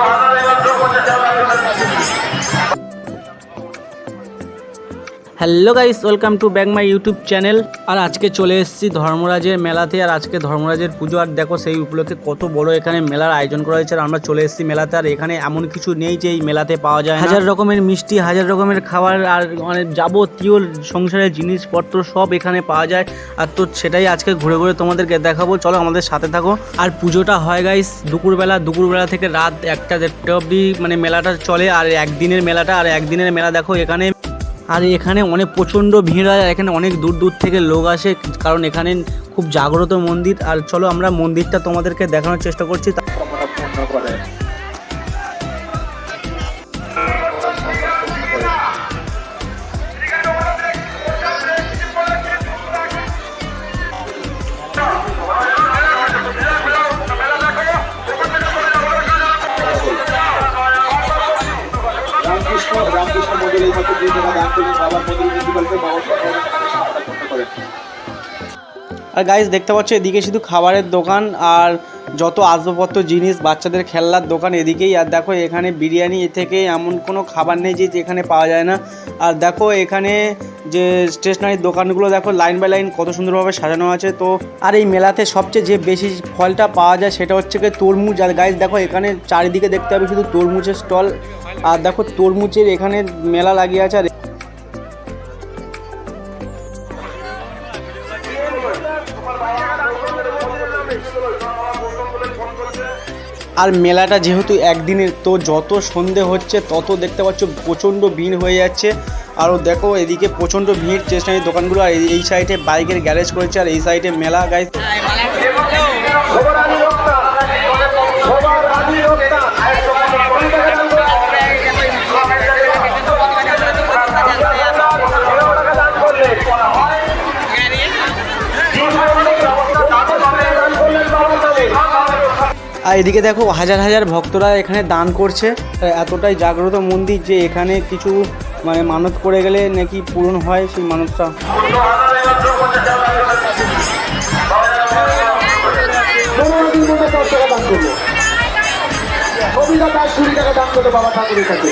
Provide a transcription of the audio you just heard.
Father. Hello guys, welcome to back my YouTube channel. আর আজকে চলে এসেছি ধর্মরাজের মেলাতে। আর আজকে ধর্মরাজের পুজো, আর দেখো সেই উপলক্ষে কত বড় এখানে মেলার আয়োজন করা হয়েছে। আর আমরা চলে এসেছি মেলাতে, আর এখানে এমন কিছু নেই যে এই মেলাতে পাওয়া যায় হাজার রকমের মিষ্টি, হাজার রকমের খাবার, আর অনেক যাবতীয় সংসারের জিনিসপত্র সব এখানে পাওয়া যায়। আর তো সেটাই আজকে ঘুরে ঘুরে তোমাদেরকে দেখাবো। চলো আমাদের সাথে থাকো। আর পুজোটা হয় গাইস দুপুরবেলা। দুপুরবেলা থেকে রাত একটা দেড়টা অবধি মানে মেলাটা চলে। আর একদিনের মেলাটা, আর একদিনের মেলা দেখো এখানে। আর এখানে অনেক প্রচণ্ড ভিড় হয়, আর এখানে অনেক দূর দূর থেকে লোক আসে, কারণ এখানে খুব জাগ্রত মন্দির। আর চলো আমরা মন্দিরটা তোমাদেরকে দেখানোর চেষ্টা করছি। তা- আর গাইজ দেখতে পাচ্ছ এদিকে শুধু খাবারের দোকান আর যত আসবাবপত্র, জিনিস, বাচ্চাদের খেলনার দোকান এদিকেই। আর দেখো, এখানে বিরিয়ানি এ থেকে এমন কোনো খাবার নেই যে যেখানে পাওয়া যায় না। আর দেখো, এখানে যে স্টেশনারির দোকানগুলো, দেখো লাইন বাই লাইন কত সুন্দরভাবে সাজানো আছে। তো আর এই মেলাতে সবচেয়ে যে বেশি ফলটা পাওয়া যায় সেটা হচ্ছে কি তরমুজ। আর গাইজ দেখো, এখানে চারিদিকে দেখতে হবে শুধু তরমুজের স্টল। আর দেখো, তরমুজের এখানে মেলা লাগিয়ে আছে। আর আর মেলাটা যেহেতু একদিনের তো যত সন্ধে হচ্ছে, তত দেখতে পাচ্ছ প্রচণ্ড ভিড় হয়ে যাচ্ছে। আরও দেখো এদিকে প্রচণ্ড ভিড় স্টেশনারি দোকানগুলো, আর এই- সাইডে বাইকের গ্যারেজ করেছে, আর এই সাইডে মেলা গাইজ আর এদিকে দেখো হাজার হাজার ভক্তরা এখানে দান করছে। এতটাই জাগ্রত মন্দির যে এখানে কিছু মানে মানত করে গেলে নাকি পূরণ হয় সেই মানতটা বাবা ঠাকুরের কাছে